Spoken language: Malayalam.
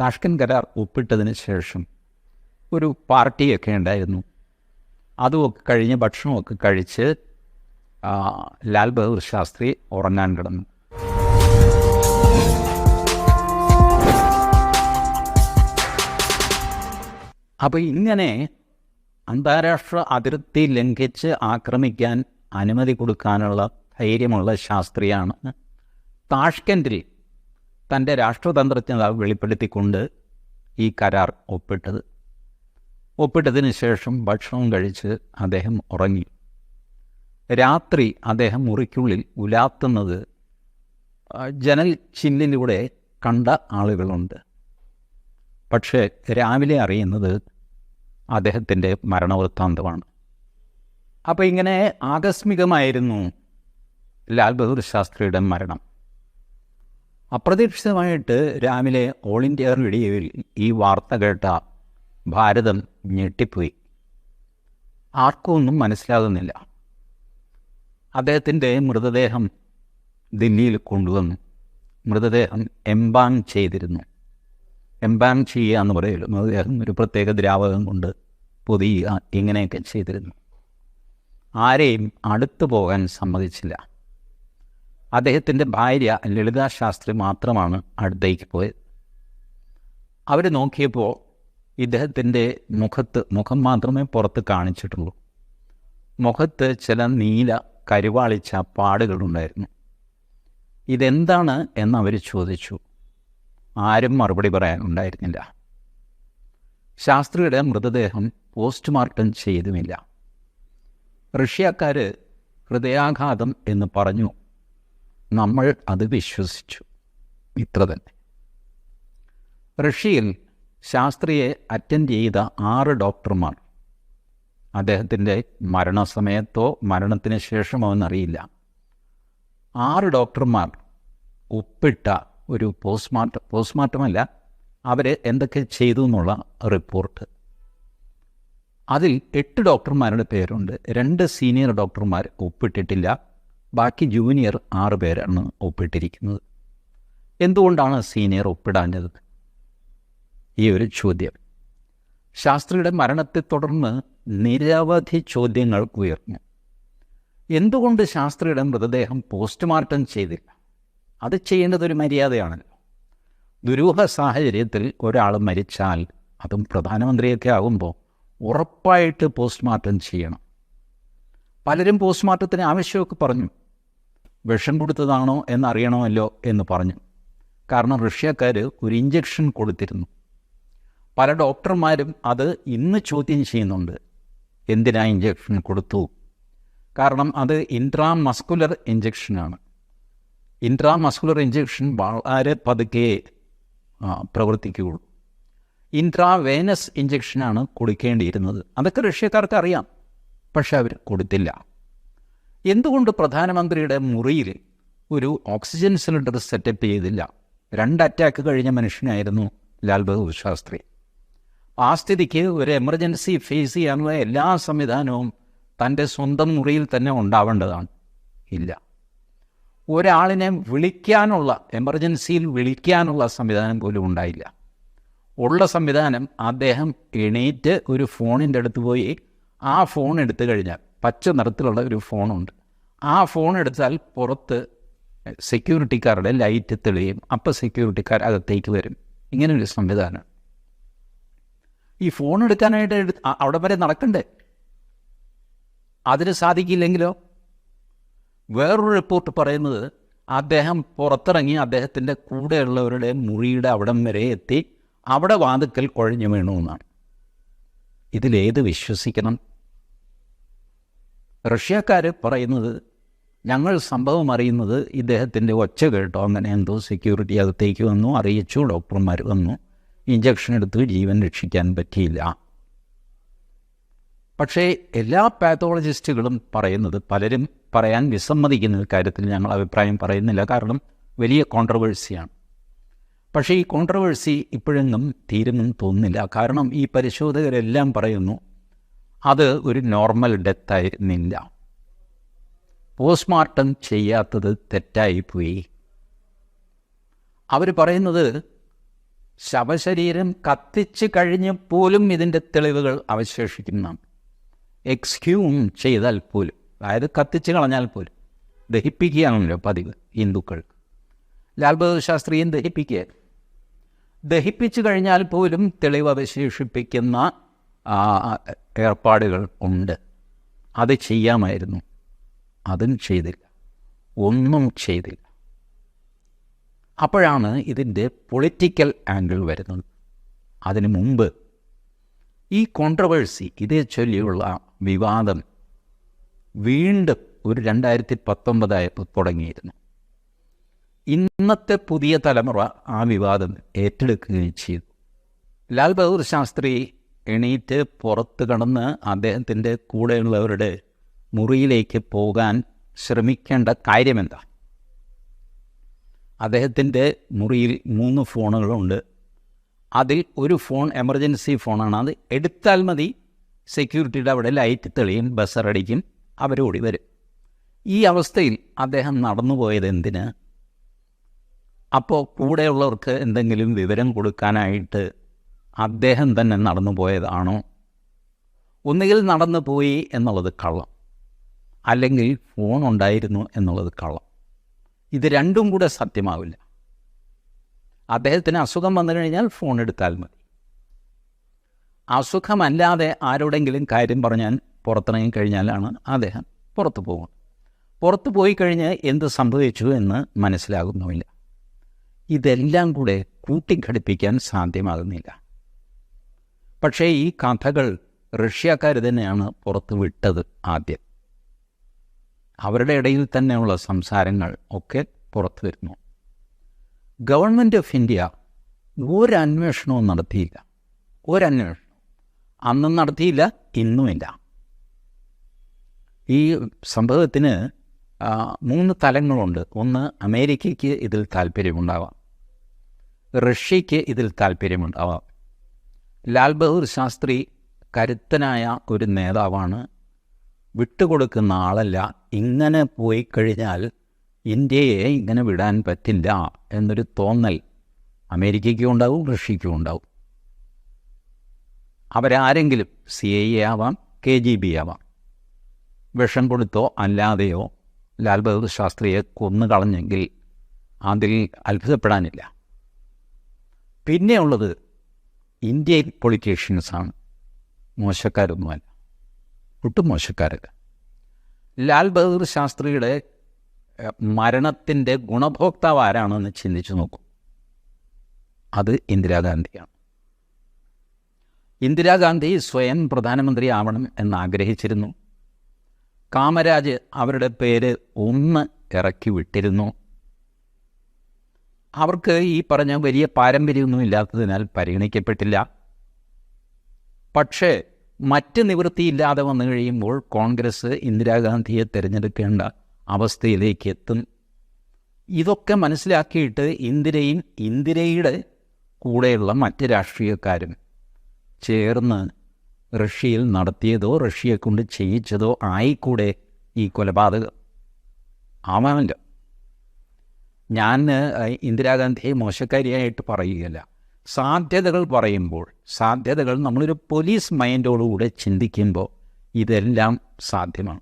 താഷ്കൻ കരാർ ഒപ്പിട്ടതിന് ശേഷം ഒരു പാർട്ടിയൊക്കെ ഉണ്ടായിരുന്നു. അതുമൊക്കെ കഴിഞ്ഞ് ഭക്ഷണമൊക്കെ കഴിച്ച് ലാൽ ബഹദൂർ ശാസ്ത്രി ഉറങ്ങാൻ കിടന്നു. അപ്പോൾ ഇങ്ങനെ അന്താരാഷ്ട്ര അതിർത്തി ലംഘിച്ച് ആക്രമിക്കാൻ അനുമതി കൊടുക്കാനുള്ള ധൈര്യമുള്ള ശാസ്ത്രിയാണ് താഷ്കൻഡിൽ തന്റെ രാഷ്ട്രതന്ത്രജ്ഞത വെളിപ്പെടുത്തിക്കൊണ്ട് ഈ കരാർ ഒപ്പിട്ടത്. ഒപ്പിട്ടതിന് ശേഷം ഭക്ഷണം കഴിച്ച് അദ്ദേഹം ഉറങ്ങി. രാത്രി അദ്ദേഹം മുറിക്കുള്ളിൽ ഉലാത്തുന്നത് ജനൽ ചില്ലിലൂടെ കണ്ട ആളുകളുണ്ട്. പക്ഷേ രാവിലെ അറിയുന്നത് അദ്ദേഹത്തിന്റെ മരണവൃത്താന്തമാണ്. അപ്പോൾ ഇങ്ങനെ ആകസ്മികമായിരുന്നു ലാൽ ബഹദൂർ ശാസ്ത്രിയുടെ മരണം. അപ്രതീക്ഷിതമായിട്ട് രാവിലെ ഓൾ ഇന്ത്യ റേഡിയോയിൽ ഈ വാർത്ത കേട്ട ഭാരതം ഞെട്ടിപ്പോയി. ആർക്കും ഒന്നും മനസ്സിലാകുന്നില്ല. അദ്ദേഹത്തിന്റെ മൃതദേഹം ദില്ലിയിൽ കൊണ്ടുവന്നു. മൃതദേഹം എംബാങ് ചെയ്തിരുന്നു. എംബാങ് ചെയ്യുക എന്ന് പറയുമല്ലോ മൃതദേഹം ഒരു പ്രത്യേക ദ്രാവകം കൊണ്ട് പൊതിയുക ഇങ്ങനെയൊക്കെ ചെയ്തിരുന്നു. ആരെയും അടുത്തു പോകാൻ സമ്മതിച്ചില്ല. അദ്ദേഹത്തിന്റെ ഭാര്യ ലളിതാ ശാസ്ത്രി മാത്രമാണ് അടുത്തേക്ക് പോയത്. അവർ നോക്കിയപ്പോൾ ഇദ്ദേഹത്തിന്റെ മുഖത്ത് മുഖം മാത്രമേ പുറത്ത് കാണിച്ചിട്ടുള്ളൂ. മുഖത്ത് ചില നീല കരുവാളിച്ച പാടുകളുണ്ടായിരുന്നു. ഇതെന്താണ് എന്ന് ചോദിച്ചു. ആരും മറുപടി പറയാനുണ്ടായിരുന്നില്ല. ശാസ്ത്രിയുടെ മൃതദേഹം പോസ്റ്റ്മോർട്ടം ചെയ്തുമില്ല. റഷ്യക്കാർ ഹൃദയാഘാതം എന്ന് പറഞ്ഞു. നമ്മൾ അത് വിശ്വസിച്ചു. ഇത്ര തന്നെ. റഷ്യയിൽ ശാസ്ത്രിയെ അറ്റൻഡ് ചെയ്ത ആറ് ഡോക്ടർമാർ. അദ്ദേഹത്തിന്റെ മരണസമയത്തോ മരണത്തിന് ശേഷമോ എന്നറിയില്ല. ആറ് ഡോക്ടർമാർ ഒപ്പിട്ട ഒരു പോസ്റ്റ്മോർട്ടം പോസ്റ്റ്മോർട്ടമല്ല അവർ എന്തൊക്കെ ചെയ്തു എന്നുള്ള റിപ്പോർട്ട്. അതിൽ എട്ട് ഡോക്ടർമാരുടെ പേരുണ്ട്. രണ്ട് സീനിയർ ഡോക്ടർമാർ ഒപ്പിട്ടിട്ടില്ല. ബാക്കി ജൂനിയർ ആറ് പേരാണ് ഒപ്പിട്ടിരിക്കുന്നത്. എന്തുകൊണ്ടാണ് സീനിയർ ഒപ്പിടാഞ്ഞത്? ഈ ഒരു ചോദ്യം. ശാസ്ത്രിയുടെ മരണത്തെ തുടർന്ന് നിരവധി ചോദ്യങ്ങൾ ഉയർന്നു. എന്തുകൊണ്ട് ശാസ്ത്രിയുടെ മൃതദേഹം പോസ്റ്റ്മോർട്ടം ചെയ്തില്ല? അത് ചെയ്യേണ്ടത് ഒരു മര്യാദയാണല്ലോ. ദുരൂഹ സാഹചര്യത്തിൽ ഒരാൾ മരിച്ചാൽ അതും പ്രധാനമന്ത്രിയൊക്കെ ആകുമ്പോൾ ഉറപ്പായിട്ട് പോസ്റ്റ്മോർട്ടം ചെയ്യണം. പലരും പോസ്റ്റ്മോർട്ടത്തിന് ആവശ്യമൊക്കെ പറഞ്ഞു. വിഷം കൊടുത്തതാണോ എന്നറിയണമല്ലോ എന്ന് പറഞ്ഞു. കാരണം റഷ്യക്കാർ ഒരു ഇഞ്ചക്ഷൻ കൊടുത്തിരുന്നു. പല ഡോക്ടർമാരും അത് ഇന്ന് ചോദ്യം ചെയ്യുന്നുണ്ട്. എന്തിനാ ഇഞ്ചക്ഷൻ കൊടുത്തു? കാരണം അത് ഇൻട്രാ ഇൻട്രാമസ്കുലർ ഇഞ്ചക്ഷനാണ് ഇൻട്രാമസ്കുലർ ഇഞ്ചക്ഷൻ വളരെ പതുക്കെ പ്രവർത്തിക്കുകയുള്ളൂ. ഇൻട്രാ ഇൻട്രാവേനസ് ഇഞ്ചക്ഷനാണ് കൊടുക്കേണ്ടിയിരുന്നത്. അതൊക്കെ റഷ്യക്കാർക്ക് അറിയാം. പക്ഷെ അവർ കൊടുത്തില്ല. എന്തുകൊണ്ട് പ്രധാനമന്ത്രിയുടെ മുറിയിൽ ഒരു ഓക്സിജൻ സിലിണ്ടർ സെറ്റപ്പ് ചെയ്തില്ല? രണ്ട് അറ്റാക്ക് കഴിഞ്ഞ മനുഷ്യനായിരുന്നു ലാൽ ബഹദൂർ ശാസ്ത്രി. ആ സ്ഥിതിക്ക് ഒരു എമർജൻസി ഫേസ് ചെയ്യാനുള്ള എല്ലാ സംവിധാനവും തന്റെ സ്വന്തം മുറിയിൽ തന്നെ ഉണ്ടാവേണ്ടതാണ്. ഇല്ല. ഒരാളിനെ വിളിക്കാനുള്ള എമർജൻസിയിൽ വിളിക്കാനുള്ള സംവിധാനം പോലും ഉണ്ടായില്ല. ഉള്ള സംവിധാനം അദ്ദേഹം എണീറ്റ് ഒരു ഫോണിന്റെ അടുത്ത് പോയി ആ ഫോൺ എടുത്തു കഴിഞ്ഞാൽ പച്ച നിറത്തിലുള്ള ഒരു ഫോണുണ്ട്. ആ ഫോൺ എടുത്താൽ പുറത്ത് സെക്യൂരിറ്റിക്കാരുടെ ലൈറ്റ് തെളിയും. അപ്പോൾ സെക്യൂരിറ്റിക്കാർ അകത്തേക്ക് വരും. ഇങ്ങനെ ഒരു സംവിധാനം. ഈ ഫോൺ എടുക്കാനായിട്ട് എടു- അവിടെ വരെ നടക്കണ്ടേ? അതിന് സാധിക്കില്ലെങ്കിലോ? വേറൊരു റിപ്പോർട്ട് പറയുന്നത് അദ്ദേഹം പുറത്തിറങ്ങി അദ്ദേഹത്തിന്റെ കൂടെയുള്ളവരുടെ മുറിയുടെ അവിടം വരെ എത്തി. അവിടെ വാതുക്കൽ കുഴഞ്ഞു വീണു എന്നാണ്. ഇതിലേത് വിശ്വസിക്കണം? റഷ്യക്കാർ പറയുന്നത് ഞങ്ങൾ സംഭവം അറിയുന്നത് ഇദ്ദേഹത്തിന്റെ ഒച്ച കേട്ടോ അങ്ങനെ എന്തോ സെക്യൂരിറ്റി അകത്തേക്ക് വന്നു അറിയിച്ചു ഡോക്ടർമാർ വന്നു ഇഞ്ചക്ഷൻ എടുത്ത് ജീവൻ രക്ഷിക്കാൻ പറ്റിയില്ല. പക്ഷേ എല്ലാ പാത്തോളജിസ്റ്റുകളും പറയുന്നത് പലരും പറയാൻ വിസമ്മതിക്കുന്ന കാര്യത്തിൽ ഞങ്ങൾ അഭിപ്രായം പറയുന്നില്ല കാരണം വലിയ കോൺട്രവേഴ്സിയാണ് പക്ഷേ ഈ കോൺട്രവേഴ്സി ഇപ്പോഴെങ്ങും തീരുമെന്ന് തോന്നുന്നില്ല. കാരണം ഈ പരിശോധകരെല്ലാം പറയുന്നു അത് ഒരു നോർമൽ ഡെത്തായിരുന്നില്ല പോസ്റ്റ്മോർട്ടം ചെയ്യാത്തത് തെറ്റായിപ്പോയി. അവർ പറയുന്നത് ശവശരീരം കത്തിച്ച് കഴിഞ്ഞ് പോലും ഇതിന്റെ തെളിവുകൾ അവശേഷിക്കുന്നതാണ്. എക്സ്ക്യൂം ചെയ്താൽ പോലും അതായത് കത്തിച്ച് കളഞ്ഞാൽ പോലും ദഹിപ്പിക്കുകയാണല്ലോ പതിവ് ഹിന്ദുക്കൾ. ലാൽ ബഹദൂർ ശാസ്ത്രിയും ദഹിപ്പിക്കുക? ദഹിപ്പിച്ചു കഴിഞ്ഞാൽ പോലും തെളിവ് അവശേഷിപ്പിക്കുന്ന ഏർപ്പാടുകൾ ഉണ്ട്. അത് ചെയ്യാമായിരുന്നു. അതും ചെയ്തില്ല. ഒന്നും ചെയ്തില്ല. അപ്പോഴാണ് ഇതിന്റെ പൊളിറ്റിക്കൽ ആംഗിൾ വരുന്നത്. അതിനു മുമ്പ് ഈ കോൺട്രവേഴ്സി ഇതേ ചൊല്ലിയുള്ള വിവാദം വീണ്ടും ഒരു രണ്ടായിരത്തി പത്തൊമ്പതായപ്പോൾ തുടങ്ങിയിരുന്നു. ഇന്നത്തെ പുതിയ തലമുറ ആ വിവാദം ഏറ്റെടുക്കുകയും ചെയ്തു. ലാൽ ബഹദൂർ ശാസ്ത്രി എണീറ്റ് പുറത്ത് കടന്ന് അദ്ദേഹത്തിന്റെ കൂടെയുള്ളവരുടെ മുറിയിലേക്ക് പോകാൻ ശ്രമിക്കേണ്ട കാര്യമെന്താ? അദ്ദേഹത്തിന്റെ മുറിയിൽ മൂന്ന് ഫോണുകളുണ്ട്. അതിൽ ഒരു ഫോൺ എമർജൻസി ഫോണാണ്. അത് എടുത്താൽ മതി. സെക്യൂരിറ്റിയുടെ അവിടെ ലൈറ്റ് തെളിയും ബസ്സറടിക്കും അവരോടി വരും. ഈ അവസ്ഥയിൽ അദ്ദേഹം നടന്നു പോയത് എന്തിന്? അപ്പോൾ കൂടെയുള്ളവർക്ക് എന്തെങ്കിലും വിവരം കൊടുക്കാനായിട്ട് അദ്ദേഹം തന്നെ നടന്നു പോയതാണോ? ഒന്നുകിൽ നടന്നു പോയി എന്നുള്ളത് കള്ളം. അല്ലെങ്കിൽ ഫോൺ ഉണ്ടായിരുന്നു എന്നുള്ളത് കള്ളം. ഇത് രണ്ടും കൂടെ സത്യമാവില്ല. അദ്ദേഹത്തിന് അസുഖം വന്നു കഴിഞ്ഞാൽ ഫോൺ എടുത്താൽ മതി. അസുഖമല്ലാതെ ആരോടെങ്കിലും കാര്യം പറഞ്ഞാൽ പുറത്തിറങ്ങി കഴിഞ്ഞാലാണ് അദ്ദേഹം പുറത്തു പോകുന്നത്. പുറത്തു പോയി കഴിഞ്ഞ് എന്ത് സംഭവിച്ചു എന്ന് മനസ്സിലാകുന്നുമില്ല. ഇതെല്ലാം കൂടെ കൂട്ടിഘടിപ്പിക്കാൻ സാധ്യമാകുന്നില്ല. പക്ഷേ ഈ കഥകൾ റഷ്യക്കാർ തന്നെയാണ് പുറത്ത് വിട്ടത് ആദ്യം. അവരുടെ ഇടയിൽ തന്നെയുള്ള സംസാരങ്ങൾ ഒക്കെ പുറത്തു വരുന്നു. ഗവൺമെന്റ് ഓഫ് ഇന്ത്യ ഒരന്വേഷണവും നടത്തിയില്ല. ഒരന്വേഷണം. അന്നും നടത്തിയില്ല ഇന്നുമില്ല ഈ സംഭവത്തിന് മൂന്ന് തലങ്ങളുണ്ട്. ഒന്ന് അമേരിക്കയ്ക്ക് ഇതിൽ താല്പര്യമുണ്ടാവാം. റഷ്യയ്ക്ക് ഇതിൽ താല്പര്യമുണ്ടാവാം. ലാൽ ബഹദൂർ ശാസ്ത്രി കരുത്തനായ ഒരു നേതാവാണ്. വിട്ടുകൊടുക്കുന്ന ആളല്ല. ഇങ്ങനെ പോയി കഴിഞ്ഞാൽ ഇന്ത്യയെ ഇങ്ങനെ വിടാൻ പറ്റില്ല എന്നൊരു തോന്നൽ അമേരിക്കയ്ക്കും ഉണ്ടാവും റഷ്യയ്ക്കും ഉണ്ടാവും. അവരാരെങ്കിലും സി ഐ എ ആവാം കെ ജി ബി ആവാം. വിഷം കൊടുത്തോ അല്ലാതെയോ ലാൽ ബഹദൂർ ശാസ്ത്രിയെ കൊന്നു കളഞ്ഞെങ്കിൽ അതിൽ അത്ഭുതപ്പെടാനില്ല. പിന്നെയുള്ളത് ഇന്ത്യൻ പൊളിറ്റീഷ്യൻസാണ് മോശക്കാരൊന്നുമല്ല. ഒട്ടും മോശക്കാരല്ല. ലാൽ ബഹദൂർ ശാസ്ത്രിയുടെ മരണത്തിന്റെ ഗുണഭോക്താവ് ആരാണെന്ന് ചിന്തിച്ചു നോക്കൂ. അത് ഇന്ദിരാഗാന്ധിയാണ് ഇന്ദിരാഗാന്ധി സ്വയം പ്രധാനമന്ത്രി ആവണം എന്ന് ആഗ്രഹിച്ചിരുന്നു കാമരാജ് അവരുടെ പേര് ഒന്ന് ഇറക്കി വിട്ടിരുന്നു. അവർക്ക് ഈ പറഞ്ഞ വലിയ പാരമ്പര്യമൊന്നും ഇല്ലാത്തതിനാൽ പരിഗണിക്കപ്പെട്ടില്ല. പക്ഷേ മറ്റ് നിവൃത്തിയില്ലാതെ വന്നു കഴിയുമ്പോൾ കോൺഗ്രസ് ഇന്ദിരാഗാന്ധിയെ തിരഞ്ഞെടുക്കേണ്ട അവസ്ഥയിലേക്ക് എത്തും. ഇതൊക്കെ മനസ്സിലാക്കിയിട്ട് ഇന്ദിരയും ഇന്ദിരയുടെ കൂടെയുള്ള മറ്റ് രാഷ്ട്രീയക്കാരും ചേർന്ന് റഷ്യയിൽ നടത്തിയതോ റഷ്യയെ കൊണ്ട് ചെയ്യിച്ചതോ ആയിക്കൂടെ ഈ കൊലപാതകം. ആവാമല്ലോ ഞാൻ ഇന്ദിരാഗാന്ധിയെ മോശക്കാരിയായിട്ട് പറയുകയല്ല. സാധ്യതകൾ പറയുമ്പോൾ സാധ്യതകൾ നമ്മളൊരു പോലീസ് മൈൻഡോടുകൂടെ ചിന്തിക്കുമ്പോൾ ഇതെല്ലാം സാധ്യമാണ്.